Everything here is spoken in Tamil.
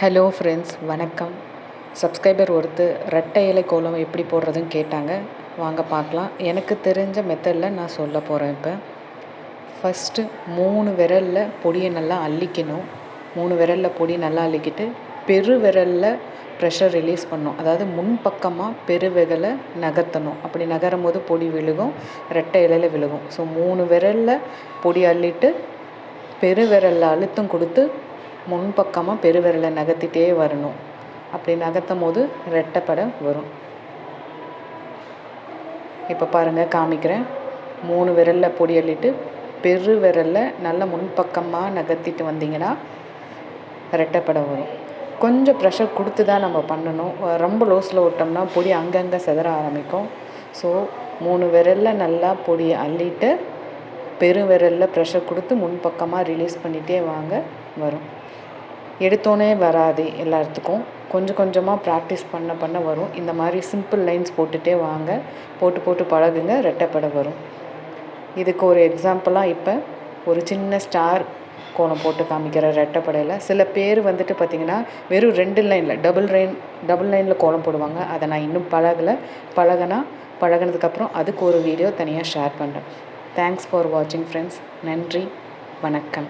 ஹலோ ஃப்ரெண்ட்ஸ் வணக்கம். சப்ஸ்கிரைபர் ஒருத்தர் ரெட்டை இலை கோலம் எப்படி போடுறதுன்னு கேட்டாங்க. வாங்க பார்க்கலாம். எனக்கு தெரிஞ்ச மெத்தடில் நான் சொல்ல போகிறேன் இப்போ. ஃபஸ்ட்டு மூணு விரலில் பொடியை நல்லா அள்ளிக்கணும். மூணு விரலில் பொடி நல்லா அள்ளிக்கிட்டு பெரு விரலில் ப்ரெஷர் ரிலீஸ் பண்ணும் அதாவது முன்பக்கமாக பெருவிரலை நகர்த்தணும். அப்படி நகரும் போது பொடி விழுகும் ரெட்டை இலையில் விழுகும். ஸோ மூணு விரலில் பொடி அள்ளிட்டு பெருவிரலில் அழுத்தம் கொடுத்து முன்பக்கமாக பெருவிரலை நகர்த்திட்டே வரணும். அப்படி நகர்த்தும் போது ரெட்டைப்படை வரும். இப்போ பாருங்கள் காமிக்கிறேன். மூணு விரலில் பொடி அள்ளிட்டு பெரு விரலில் நல்ல முன்பக்கமாக நகர்த்திட்டு வந்தீங்கன்னா ரெட்டைப்படை வரும். கொஞ்சம் ப்ரெஷர் கொடுத்து தான் நம்ம பண்ணணும். ரொம்ப லோஸில் விட்டோம்னா பொடி அங்கங்கே செதற ஆரம்பிக்கும். ஸோ மூணு விரலில் நல்லா பொடியை அள்ளிட்டு பெரு விரலில் ப்ரெஷர் கொடுத்து முன்பக்கமாக ரிலீஸ் பண்ணிகிட்டே வாங்க வரும். எடுத்தோன்னே வராது எல்லாத்துக்கும். கொஞ்சம் கொஞ்சமாக ப்ராக்டிஸ் பண்ண பண்ண வரும். இந்த மாதிரி சிம்பிள் லைன்ஸ் போட்டுகிட்டே வாங்க. போட்டு போட்டு பழகுங்க ரெட்டைப்படை வரும். இதுக்கு ஒரு எக்ஸாம்பிளாக இப்போ ஒரு சின்ன ஸ்டார் கோணம் போட்டு காமிக்கிற ரெட்டைப்படையில் சில பேர் வந்துட்டு பார்த்திங்கன்னா வெறும் ரெண்டு லைனில் டபுள் லைன் டபுள் லைனில் கோலம் போடுவாங்க. அதை நான் இன்னும் பழகலை பழகினா பழகினதுக்கப்புறம் அதுக்கு ஒரு வீடியோ தனியாக ஷேர் பண்ணுறேன் தேங்க்ஸ் ஃபார் வாட்சிங் ஃப்ரெண்ட்ஸ் நன்றி. வணக்கம்.